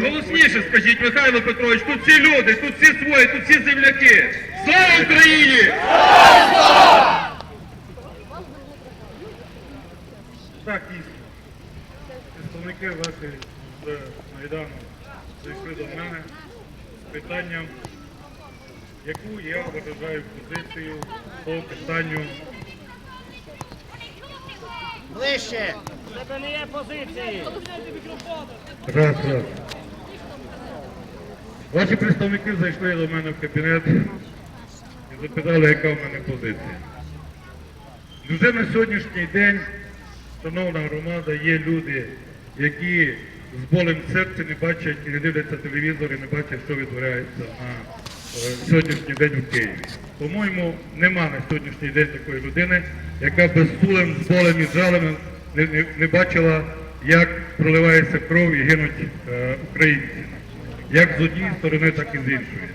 голосніше скажіть, Михайло Петрович, тут всі люди, тут всі свої, тут всі земляки. Слава Україні! Так, дійсно. Представники ваші з Майдану зайшли до мене з питанням, яку я виражаю позицію по питанню Ближче. Це не є позиції. Раз, раз. Ваші представники зайшли до мене в кабінет і запитали, яка в мене позиція. Вже на сьогоднішній день, шановна громада, є люди, які з болем в серці не бачать і не дивляться телевізор і не бачать, що відбувається на е, сьогоднішній день у Києві. По-моєму, нема на сьогоднішній день такої людини, яка без сулем, з болем і жалем не, не, не бачила, як проливається кров і гинуть е, українці. Як з однієї сторони, так і з іншої.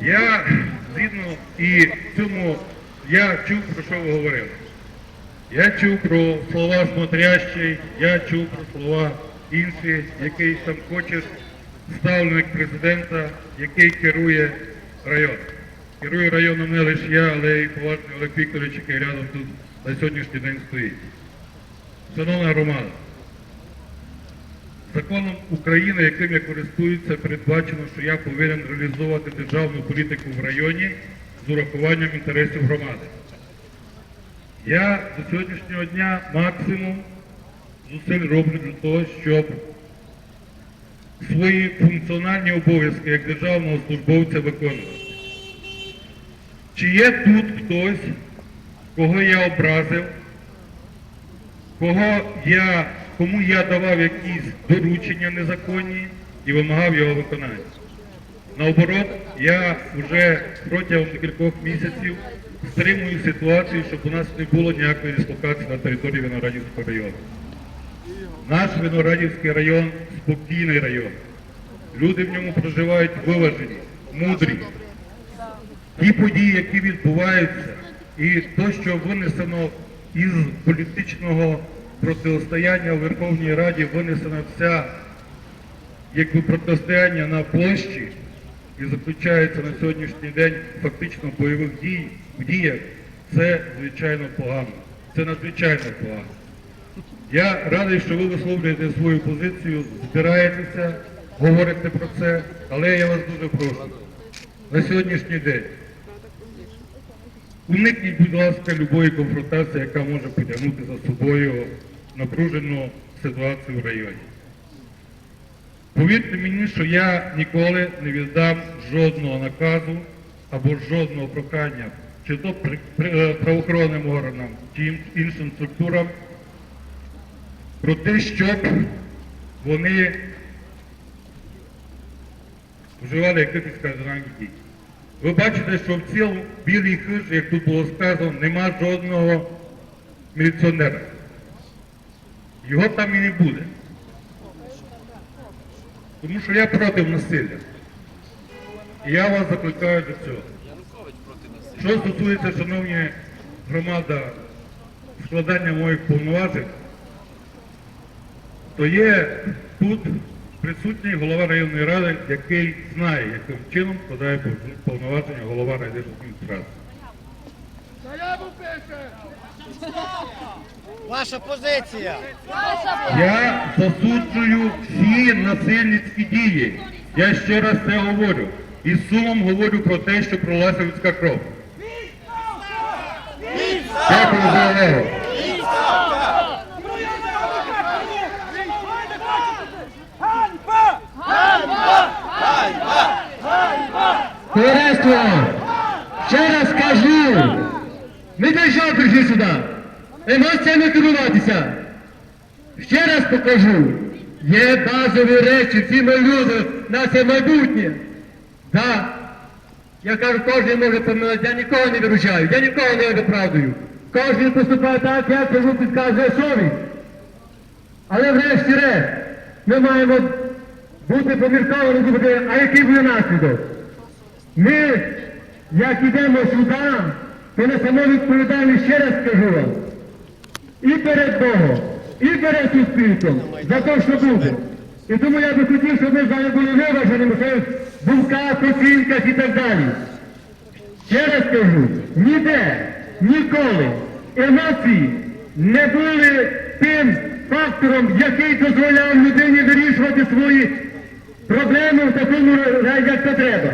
Я згідно і цьому я чув, про що ви говорили. Я чув про слова смотрящий, я чув про слова інші, який там хоче ставленик президента, який керує районом. Керує районом не лише я, але й поважний Олег Вікторович, який рядом тут на сьогоднішній день стоїть. Шановна громада, Законом України, яким я користуюся, передбачено, що я повинен реалізовувати державну політику в районі з урахуванням інтересів громади. Я до сьогоднішнього дня максимум зусиль роблю для того, щоб свої функціональні обов'язки як державного службовця виконувати. Чи є тут хтось, кого я образив, кого я, кому я давав якісь доручення незаконні і вимагав його виконання. Наоборот, я вже протягом декількох місяців стримую ситуацію, щоб у нас не було ніякої дислокації на території Виноградівського району. Наш Виноградівський район спокійний район. Люди в ньому проживають виважені, мудрі. Ті події, які відбуваються, і те, що винесено із політичного протистояння у Верховній Раді, винесена вся якби протистояння на площі і заключається на сьогоднішній день фактично бойових дій, в діях, це звичайно погано. Це надзвичайно погано. Я радий, що ви висловлюєте свою позицію, збираєтеся, говорите про це, але я вас дуже прошу. На сьогоднішній день уникніть, будь ласка, любої конфронтації, яка може потягнути за собою напружену ситуацію в районі. Повірте мені, що я ніколи не віддам жодного наказу або жодного прохання, чи то е, правоохоронним органам, чи іншим структурам, про те, щоб вони вживали якихось кардинальних дій. Ви бачите, що в цілому білій хижі, як тут було сказано, нема жодного міліціонера. Його там і не буде. Тому що я проти насилля. І я вас закликаю до цього. Що стосується, шановні громада, складання моїх повноважень, то є тут присутній голова районної ради, який знає, яким чином складає повноваження голова райдержадміністрації. Ваша позиція. Я засуджую всі насильницькі дії. Я ще раз це говорю. І сумом говорю про те, що пролася людська кров. Дякую за увагу. Товариство, ще раз кажу, ми для прийшли сюди? Емоціями керуватися. Ще раз покажу, є базові речі, всі ми люди, наше майбутнє. Да. Я кажу, кожен може помилити, я нікого не виручаю, я нікого не виправдую. Кожен поступає так, як йому підказує совість. Але врешті-решт, ми маємо бути помірковані, думати, а який буде наслідок? Ми, як йдемо сюди, то несемо відповідальність, ще раз скажу вам. І перед Богом, і перед суспільством за те, що буде. І тому я би хотів, щоб ми з вами були виваженими своїх думках, оцінках і так далі. Ще раз кажу, ніде, ніколи емоції не були тим фактором, який дозволяв людині вирішувати свої проблеми в такому як це треба.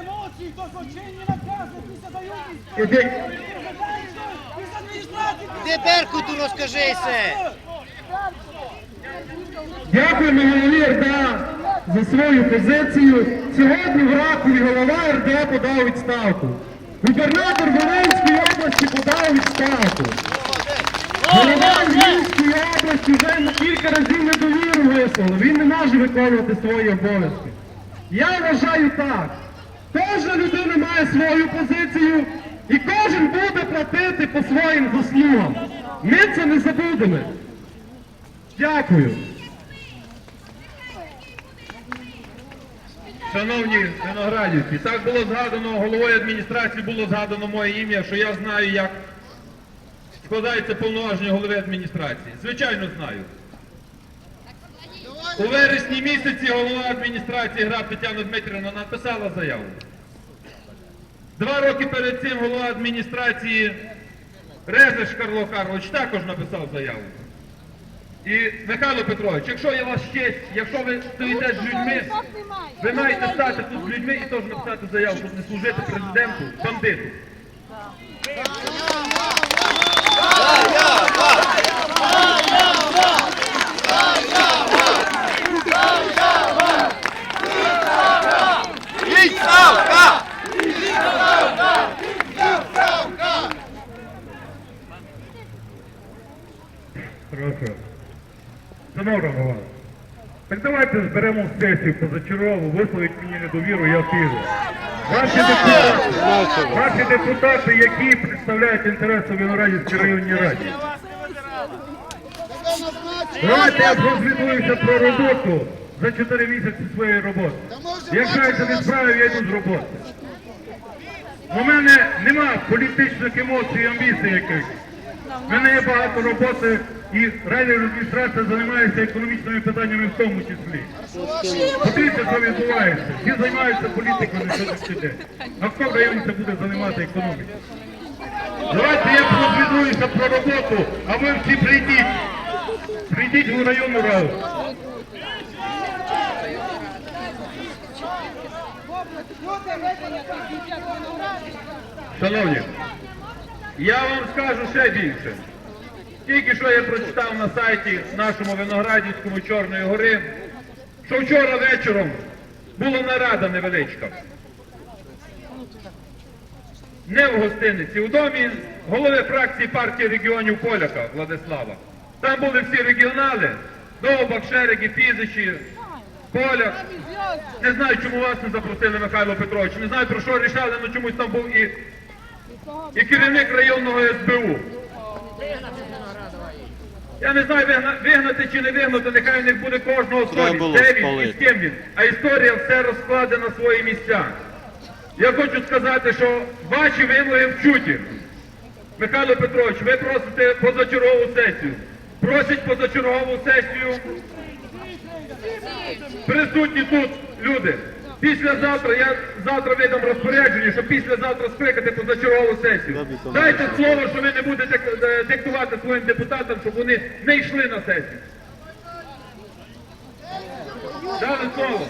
Емоції, то злочинні накази після дають. Де Беркуту розкажися. Дякуємо голові РДА за свою позицію. Сьогодні в Ракові голова РДА подав відставку. Губернатор Волинської області подав відставку. Голова Львівської області вже кілька разів недовіру висловив. Він не може виконувати свої обов'язки. Я вважаю так. Кожна людина має свою позицію і кожен буде платити по своїм заслугам. Ми це не забудемо. Дякую. Шановні виноградівці, так було згадано, головою адміністрації було згадано моє ім'я, що я знаю, як складається повноваження голови адміністрації. Звичайно, знаю. У вересні місяці голова адміністрації Граб Тетяна Дмитрівна написала заяву. Два роки перед цим голова адміністрації Резеш Карло Карлович також написав заяву. І Михайло Петрович, якщо у вас честь, якщо ви стоїте з людьми, ви маєте стати тут з людьми і теж написати заяву, щоб не служити президенту, бандиту. Хорошо. Шановна так давайте зберемо сесію позачергову, висловить мені недовіру, я піду. Ваші депутати, ваші депутати, які представляють інтереси Виноградівській районній раді. Давайте я розвідуюся про роботу за 4 місяці своєї роботи. Якщо я це не справив, я йду з роботи. У мене нема політичних емоцій і амбіцій якихось. У мене є багато роботи і райдержадміністрація займається економічними питаннями в тому числі. Подивіться, що відбувається. Всі займаються політикою на день. А хто в районі це буде займатися економікою? Давайте я прозвідуюся про роботу, а ви всі прийдіть. Прийдіть в районну раду. Шановні, я вам скажу ще більше. Тільки що я прочитав на сайті нашому Виноградівському Чорної гори, що вчора вечором була нарада невеличка. Не в гостиниці, у домі голови фракції партії регіонів Поляка Владислава. Там були всі регіонали, Довбак, Шереги, Фізичі, Поляк. Не знаю, чому вас не запросили, Михайло Петрович. Не знаю, про що рішали, але чомусь там був і, і керівник районного СБУ. Я не знаю, вигна- вигнати чи не вигнати, нехай у них буде кожного совість, де він і з ким він. А історія все розкладе на свої місця. Я хочу сказати, що ваші вимоги вчуті. Михайло Петрович, ви просите позачергову сесію. Просять позачергову сесію присутні тут люди. Післязавтра я завтра видам розпорядження, що післязавтра скликати позачергову сесію. Дайте слово, що ви не будете е, диктувати своїм депутатам, щоб вони не йшли на сесію. Дали слово.